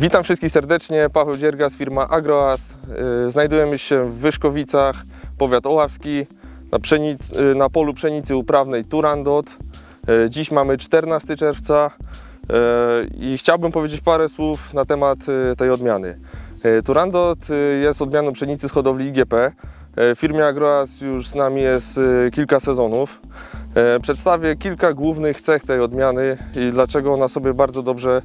Witam wszystkich serdecznie, Paweł Dziergas, firma Agroas. Yy, Znajdujemy się w Wyszkowicach, powiat oławski, na, pszenic, yy, na polu pszenicy uprawnej Turandot. Yy, Dziś mamy 14 czerwca i chciałbym powiedzieć parę słów na temat tej odmiany. Turandot jest odmianą pszenicy z hodowli IGP. W firmie Agroas już z nami jest kilka sezonów. Przedstawię kilka głównych cech tej odmiany i dlaczego ona sobie bardzo dobrze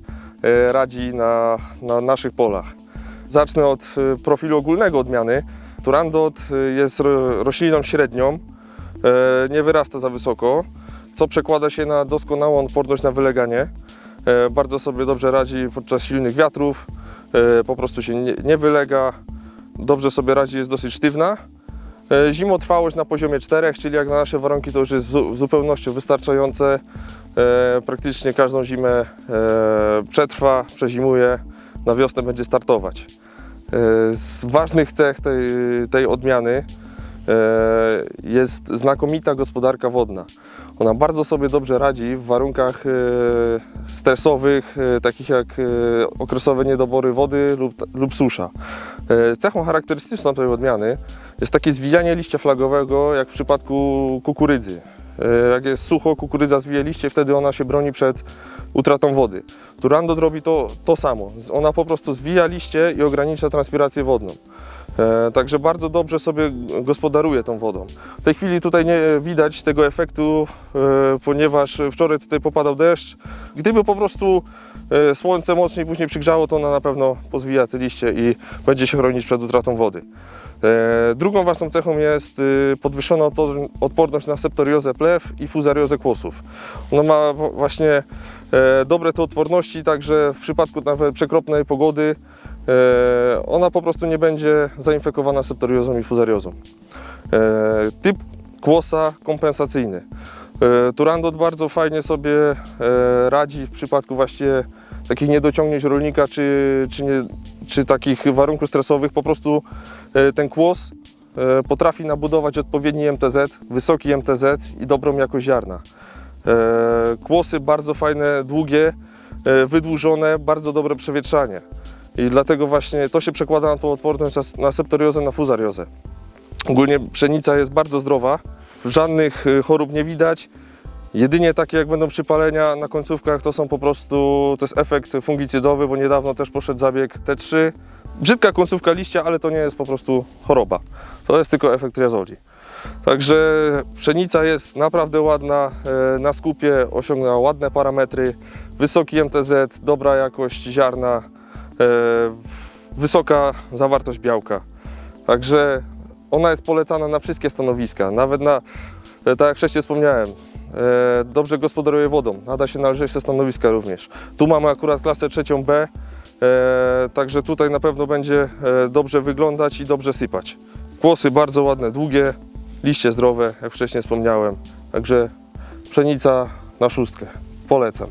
radzi na, na naszych polach. Zacznę od e, profilu ogólnego odmiany. Turandot e, jest ro- rośliną średnią, e, nie wyrasta za wysoko, co przekłada się na doskonałą odporność na wyleganie. E, Bardzo sobie dobrze radzi podczas silnych wiatrów, e, po prostu się nie, nie wylega, dobrze sobie radzi, jest dosyć sztywna. E, Zimotrwałość na poziomie 4, czyli jak na nasze warunki to już jest w zupełności wystarczające. E, praktycznie każdą zimę e, przetrwa, przezimuje, na wiosnę będzie startować. Z ważnych cech tej, tej odmiany jest znakomita gospodarka wodna. Ona bardzo sobie dobrze radzi w warunkach e, stresowych, e, takich jak e, okresowe niedobory wody lub, lub susza. Cechą charakterystyczną tej odmiany jest takie zwijanie liścia flagowego, jak w przypadku kukurydzy. Jak jest sucho, kukurydza zwija liście, wtedy ona się broni przed utratą wody. Turandot robi to, to samo. Ona po prostu zwija liście i ogranicza transpirację wodną. E, Także bardzo dobrze sobie gospodaruje tą wodą. W tej chwili tutaj nie widać tego efektu, e, ponieważ wczoraj tutaj popadał deszcz. Gdyby po prostu e, słońce mocniej później przygrzało, to ona na pewno pozwija te liście i będzie się chronić przed utratą wody. Drugą ważną cechą jest podwyższona odpo- odporność na septoriozę plew i fuzariozę kłosów. Ona ma właśnie dobre te odporności, także w przypadku nawet przekropnej pogody ona po prostu nie będzie zainfekowana septoriozą i fuzariozą. E, Typ kłosa kompensacyjny. E, Turandot bardzo fajnie sobie e, radzi w przypadku właśnie takich niedociągnięć rolnika czy, czy, nie, czy takich warunków stresowych. Po prostu e, ten kłos e, potrafi nabudować odpowiedni MTZ, wysoki MTZ i dobrą jakość ziarna. E, Kłosy bardzo fajne, długie, e, wydłużone, bardzo dobre przewietrzanie. I dlatego właśnie to się przekłada na tą odporność na- septoriozę, na fuzariozę. Ogólnie pszenica jest bardzo zdrowa, żadnych y, chorób nie widać. Jedynie takie jak będą przypalenia na końcówkach to są po prostu, to jest efekt fungicydowy, bo niedawno też poszedł zabieg T3. Brzydka końcówka liścia, ale to nie jest po prostu choroba. To jest tylko efekt riazoli. Także pszenica jest naprawdę ładna, e, na skupie osiągnęła ładne parametry, wysoki MTZ, dobra jakość ziarna, wysoka zawartość białka. Także ona jest polecana na wszystkie stanowiska, nawet na, e, tak jak wcześniej wspomniałem, e, dobrze gospodaruje wodą, nada się na lżejsze stanowiska również. Tu mamy akurat klasę trzecią B, e, także tutaj na pewno będzie e, dobrze wyglądać i dobrze sypać. Kłosy bardzo ładne, długie, liście zdrowe, jak wcześniej wspomniałem, także pszenica na szóstkę, polecam.